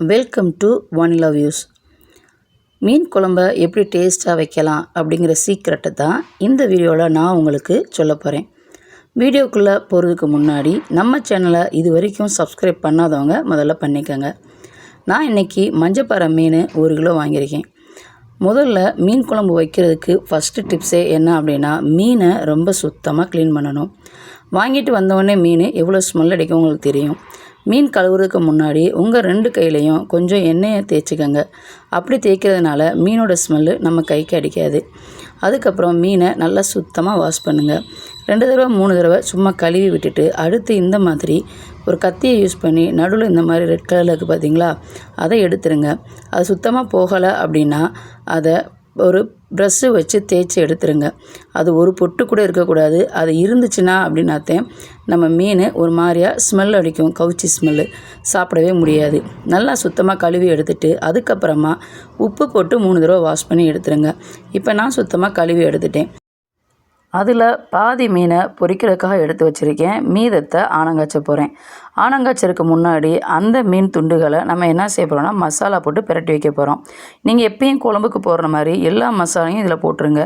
Welcome to Vanilla views மீன் குழம்ப எப்படி டேஸ்ட்டாக வைக்கலாம் அப்படிங்கிற சீக்ரெட்டை தான் இந்த வீடியோவில் நான் உங்களுக்கு சொல்ல போகிறேன் வீடியோக்குள்ளே போகிறதுக்கு முன்னாடி நம்ம சேனலை இது வரைக்கும் சப்ஸ்கிரைப் பண்ணாதவங்க முதல்ல பண்ணிக்கோங்க. நான் இன்றைக்கி மஞ்சப்பாறை மீன் ஒரு கிலோ வாங்கியிருக்கேன். முதல்ல மீன் குழம்பு வைக்கிறதுக்கு ஃபஸ்ட்டு டிப்ஸே என்ன அப்படின்னா மீனை ரொம்ப சுத்தமாக க்ளீன் பண்ணணும். வாங்கிட்டு வந்தவொடனே மீன் எவ்வளோ ஸ்மெல் அடிக்கும் உங்களுக்கு தெரியும். மீன் கழுவுறதுக்கு முன்னாடி உங்கள் ரெண்டு கையிலையும் கொஞ்சம் எண்ணெயை தேய்ச்சிக்கோங்க. அப்படி தேய்க்கிறதுனால மீனோட ஸ்மெல்லு நம்ம கைக்கு அடிக்காது. அதுக்கப்புறம் மீனை நல்லா சுத்தமாக வாஷ் பண்ணுங்கள் ரெண்டு தடவை மூணு தடவை சும்மா கழுவி விட்டுட்டு அடுத்து இந்த மாதிரி ஒரு கத்தியை யூஸ் பண்ணி நடுவில் இந்த மாதிரி ரெட் கலரில் இருக்குது பார்த்தீங்களா அதை எடுத்துருங்க. அது சுத்தமாக போகலை அப்படின்னா அதை ஒரு ப்ரஷ்ஷு வச்சு தேய்ச்சி எடுத்துருங்க. அது ஒரு பொட்டு கூட இருக்கக்கூடாது. அது இருந்துச்சுன்னா அப்படின்னாத்தேன் நம்ம மீன் ஒரு மாதிரியாக ஸ்மெல் அடிக்கும். கவுச்சி ஸ்மெல்லு சாப்பிடவே முடியாது. நல்லா சுத்தமாக கழுவி எடுத்துட்டு அதுக்கப்புறமா உப்பு போட்டு மூணு தடவை வாஷ் பண்ணி எடுத்துருங்க. இப்போ நான் சுத்தமாக கழுவி எடுத்துட்டேன். அதில் பாதி மீனை பொரிக்கிறதுக்காக எடுத்து வச்சுருக்கேன். மீதத்தை ஆனங்காய்ச்ச போகிறேன் ஆனங்காய்ச்சறதுக்கு முன்னாடி அந்த மீன் துண்டுகளை நம்ம என்ன செய்ய போகிறோம்னா மசாலா போட்டு பிரட்டி வைக்க போகிறோம் நீங்கள் எப்பயும் குழம்புக்கு போடுற மாதிரி எல்லா மசாலையும் இதில் போட்டுருங்க.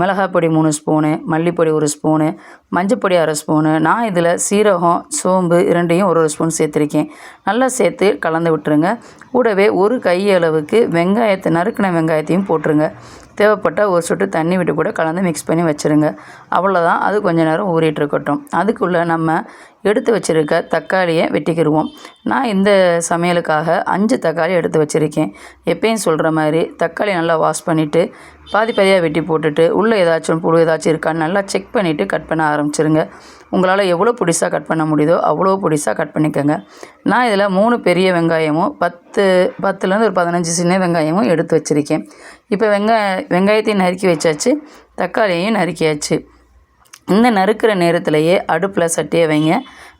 மிளகாய் பொடி மூணு ஸ்பூனு மல்லிப்பொடி ஒரு ஸ்பூனு மஞ்சப்பொடி அரை ஸ்பூனு. நான் இதில் சீரகம் சோம்பு இரண்டையும் ஒரு ஒரு ஸ்பூன் சேர்த்துருக்கேன். நல்லா சேர்த்து கலந்து விட்டுருங்க. கூடவே ஒரு கையளவுக்கு வெங்காயத்தை நறுக்கின வெங்காயத்தையும் போட்டுருங்க. தேவைப்பட்டால் ஒரு சொட்டு தண்ணி விட்டு கூட கலந்து மிக்ஸ் பண்ணி வச்சுருங்க. அவ்வளோதான் அது கொஞ்சம் நேரம் ஊறிட்டு இருக்கட்டும். அதுக்குள்ளே நம்ம எடுத்து வச்சுருக்க தக்காளியை வெட்டிக்கிடுவோம் நான் இந்த சமையலுக்காக அஞ்சு தக்காளி எடுத்து வச்சுருக்கேன். எப்பயும் சொல்கிற மாதிரி தக்காளி நல்லா வாஷ் பண்ணிவிட்டு பாதி பாதியாக வெட்டி போட்டுட்டு உள்ளே ஏதாச்சும் புழு ஏதாச்சும் இருக்கான்னு நல்லா செக் பண்ணிவிட்டு கட் பண்ண ஆரம்பிச்சிருங்க. உங்களால் எவ்வளோ புடிசாக கட் பண்ண முடியுதோ அவ்வளோ புடிசாக கட் பண்ணிக்கோங்க. நான் இதில் மூணு பெரிய வெங்காயமும் பத்து பத்துலேருந்து ஒரு பதினஞ்சு சின்ன வெங்காயமும் எடுத்து வச்சுருக்கேன். இப்போ வெங்காய வெங்காயத்தையும் நறுக்கி வச்சாச்சு தக்காளியையும் நறுக்கியாச்சு. இந்த நறுக்கிற நேரத்திலேயே அடுப்பில் சட்டியை வைங்க.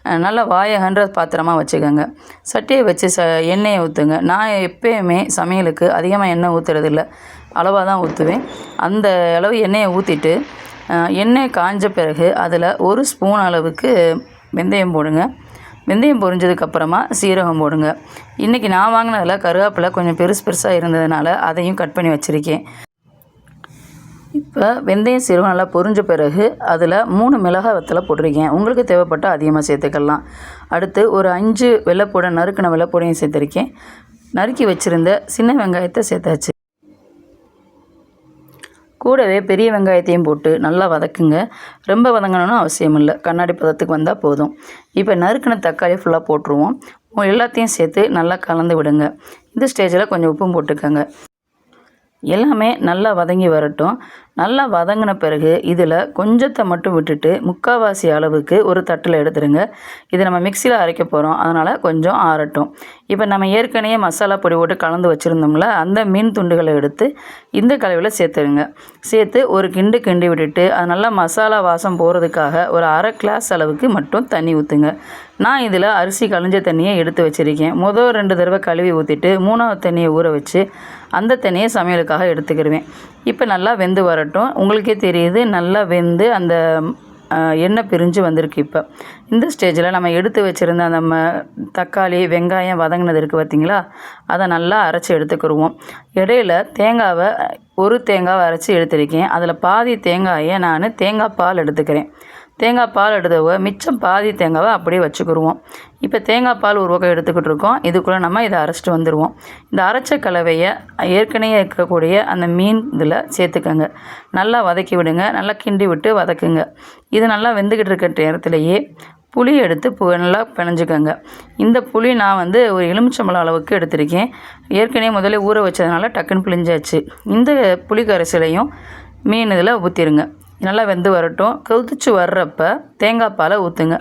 நல்லா நல்லா வாயகன்ற பாத்திரமாக வச்சுக்கோங்க. சட்டியை வச்சு ச எண்ணெயை ஊற்றுங்க நான் எப்பயுமே சமையலுக்கு அதிகமாக எண்ணெய் ஊற்றுறதில்ல அளவாக தான் ஊற்றுவேன் அந்த அளவு எண்ணெயை ஊற்றிட்டு எண்ணெய் காஞ்ச பிறகு அதில் ஒரு ஸ்பூன் அளவுக்கு வெந்தயம் போடுங்க. வெந்தயம் பொரிஞ்சதுக்கப்புறமா சீரகம் போடுங்க. இன்றைக்கி நான் வாங்கினதில் கருவேப்பிலை கொஞ்சம் பெருசு பெருசாக இருந்ததுனால அதையும் கட் பண்ணி வச்சுருக்கேன். இப்போ வெந்தயம் சீரகம் நல்லா பொரிஞ்ச பிறகு அதில் மூணு மிளகாய் வத்தலை போட்டிருக்கேன். உங்களுக்கு தேவைப்பட்டால் அதிகமாக சேர்த்துக்கலாம். அடுத்து ஒரு அஞ்சு வெள்ளைப்பூடை நறுக்கின வெள்ளைப்பூடையும் சேர்த்துருக்கேன். நறுக்கி வச்சுருந்த சின்ன வெங்காயத்தை சேர்த்தாச்சு. கூடவே பெரிய வெங்காயத்தையும் போட்டு நல்லா வதக்குங்க. ரொம்ப வதங்கணும்னு அவசியம் இல்லை. கண்ணாடி பதத்துக்கு வந்தால் போதும். இப்போ நறுக்கின தக்காளி ஃபுல்லாக போட்டுருவோம். எல்லாத்தையும் சேர்த்து நல்லா கலந்து விடுங்க. இந்த ஸ்டேஜில் கொஞ்சம் உப்பும் போட்டுக்கோங்க. எல்லாமே நல்லா வதங்கி வரட்டும். நல்லா வதங்கின பிறகு இதில் கொஞ்சத்தை மட்டும் விட்டுட்டு முக்கால்வாசி அளவுக்கு ஒரு தட்டில் எடுத்துருங்க. இதை நம்ம மிக்சியில் அரைக்க போகிறோம் அதனால் கொஞ்சம் ஆறட்டும். இப்போ நம்ம ஏற்கனவே மசாலா பொடி போட்டு கலந்து வச்சுருந்தோம்ல அந்த மீன் துண்டுகளை எடுத்து இந்த கலவையில் சேர்த்துருங்க. சேர்த்து ஒரு கிண்டு கிண்டி விட்டுட்டு அது நல்லா மசாலா வாசம் போகிறதுக்காக ஒரு அரை கிளாஸ் அளவுக்கு மட்டும் தண்ணி ஊற்றுங்க நான் இதில் அரிசி கழிஞ்ச தண்ணியை எடுத்து வச்சுருக்கேன். முதல் ரெண்டு தடவை கழுவி ஊற்றிட்டு மூணாவது தண்ணியை ஊற வச்சு அந்த தண்ணியை சமையலுக்காக எடுத்துக்கிடுவேன் இப்போ நல்லா வெந்து வரட்டும். உங்களுக்கே தெரியுது நல்லா வெந்து அந்த எண்ணெய் பிரிஞ்சு வந்திருக்கு இப்போ. இந்த ஸ்டேஜில் நம்ம எடுத்து வச்சுருந்த அந்த ம தக்காளி வெங்காயம் வதங்கினது இருக்குது பார்த்தீங்களா அதை நல்லா அரைச்சி எடுத்துக்கிடுவோம் இடையில தேங்காவை ஒரு தேங்காவை அரைச்சி எடுத்திருக்கேன். அதில் பாதி தேங்காயை நான் தேங்காய் பால் எடுத்துக்கிறேன். தேங்காய் பால் எடுத்தவ மிச்சம் பாதி தேங்காவை அப்படியே வச்சுக்கிடுவோம் இப்போ தேங்காய் பால் ஒரு பக்கம் எடுத்துக்கிட்டு இருக்கோம். இதுக்குள்ளே நம்ம இதை அரைச்சிட்டு வந்துடுவோம் இந்த அரைச்ச கலவையை ஏற்கனவே இருக்கக்கூடிய அந்த மீன் இதில் சேர்த்துக்கோங்க. நல்லா வதக்கி விடுங்க. நல்லா கிண்டி விட்டு வதக்குங்க. இது நல்லா வெந்துக்கிட்டு இருக்க நேரத்திலேயே புளி எடுத்து பு நல்லா பிணைஞ்சிக்கோங்க. இந்த புளி நான் வந்து ஒரு எலுமிச்சம்பழம் அளவுக்கு எடுத்திருக்கேன். ஏற்கனவே முதல்ல ஊற வச்சதுனால டக்குன்னு பிழிஞ்சாச்சு. இந்த புளி கரைசலையும் மீன் இதில் ஊற்றிடுங்க நல்லா வெந்து வரட்டும். கொதிச்சு வர்றப்ப தேங்காய் பாலை ஊற்றுங்க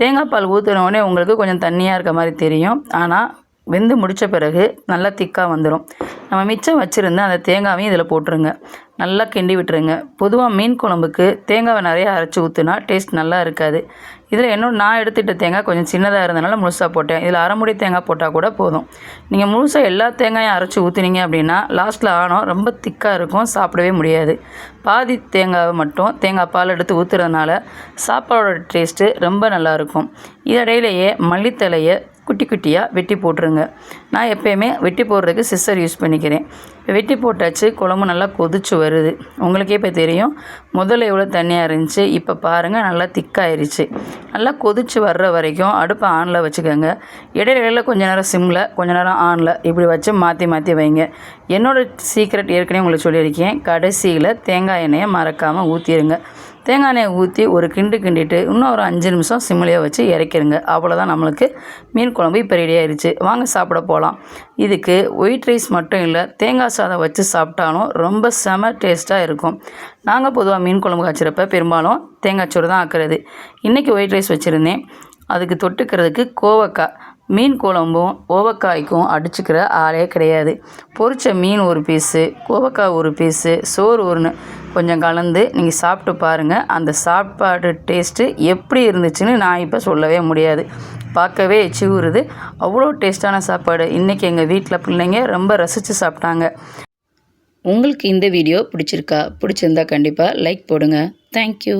தேங்காய் பால் ஊற்றுனோடனே உங்களுக்கு கொஞ்சம் தண்ணியாக இருக்க மாதிரி தெரியும். ஆனால் வெந்து முடித்த பிறகு நல்லா திக்காக வந்துடும் நம்ம மிச்சம் வச்சுருந்த அந்த தேங்காவையும் இதில் போட்டுருங்க. நல்லா கிண்டி விட்டுருங்க. பொதுவாக மீன் குழம்புக்கு தேங்காவை நிறையா அரைச்சி ஊற்றுனா டேஸ்ட் நல்லா இருக்காது. இதில் இன்னும் நான் எடுத்துகிட்ட தேங்காய் கொஞ்சம் சின்னதாக இருந்தனால முழுசாக போட்டேன். இதில் அரைமுடி தேங்காய் போட்டால் கூட போதும். நீங்கள் முழுசாக எல்லா தேங்காயும் அரைச்சி ஊற்றுனீங்க அப்படின்னா லாஸ்ட்டில் ஆனம் ரொம்ப திக்காக இருக்கும் சாப்பிடவே முடியாது. பாதி தேங்காவை மட்டும் தேங்காய் பால் எடுத்து ஊற்றுறதுனால சாப்பாடோட டேஸ்ட்டு ரொம்ப நல்லாயிருக்கும் இதடையிலேயே மல்லித்தலையை குட்டி குட்டியாக வெட்டி போட்டுருங்க. நான் எப்போயுமே வெட்டி போடுறதுக்கு சிஸ்டர் யூஸ் பண்ணிக்கிறேன். இப்போ வெட்டி போட்டாச்சு குழம்பு நல்லா கொதிச்சு வருது. உங்களுக்கே இப்போ தெரியும். முதல்ல எவ்வளோ தண்ணியாக இருந்துச்சு இப்போ பாருங்கள் நல்லா திக்காயிருச்சு நல்லா கொதிச்சு வர்ற வரைக்கும் அடுப்பை ஆனில் வச்சுக்கோங்க. இடையில இடையில கொஞ்ச நேரம் சிம்மில் கொஞ்ச நேரம் ஆனில் இப்படி வச்சு மாற்றி மாற்றி வைங்க. என்னோடய சீக்ரெட் ஏற்கனவே உங்களுக்கு சொல்லியிருக்கேன். கடைசியில் தேங்காய் எண்ணெயை மறக்காமல் ஊற்றிடுங்க தேங்காய் எண்ணெயை ஊற்றி ஒரு கிண்டு கிண்டிட்டு இன்னும் ஒரு அஞ்சு நிமிஷம் சிம்மிலேயே வச்சு இறக்கிடுங்க அவ்வளோதான் நம்மளுக்கு மீன் குழம்பு இப்போ ரெடி வாங்க சாப்பிட போகலாம் இதுக்கு ஒயிட் ரைஸ் மட்டும் இல்லை தேங்காய் சாதம் வச்சு சாப்பிட்டாலும் ரொம்ப செம டேஸ்ட்டாக இருக்கும். நாங்கள் பொதுவாக மீன் குழம்பு காய்ச்சிறப்ப பெரும்பாலும் தேங்காய் சோறு தான் ஆக்குறது. இன்றைக்கி ஒயிட் ரைஸ் வச்சுருந்தேன். அதுக்கு தொட்டுக்கிறதுக்கு கோவக்காய். மீன் குழம்பும் கோவக்காய்க்கும் அடிச்சுக்கிற ஆளே கிடையாது. பொரித்த மீன் ஒரு பீஸு கோவக்காய் ஒரு பீஸு சோறு ஒன்று கொஞ்சம் கலந்து நீங்கள் சாப்பிட்டு பாருங்கள் அந்த சாப்பாடு டேஸ்ட்டு எப்படி இருந்துச்சுன்னு நான் இப்போ சொல்லவே முடியாது. பார்க்கவே எச்சி அவ்வளோ டேஸ்ட்டான சாப்பாடு. இன்றைக்கி எங்கள் வீட்டில் பிள்ளைங்க ரொம்ப ரசித்து சாப்பிட்டாங்க. உங்களுக்கு இந்த வீடியோ பிடிச்சிருக்கா? பிடிச்சிருந்தா கண்டிப்பாக லைக் போடுங்க. தேங்க்யூ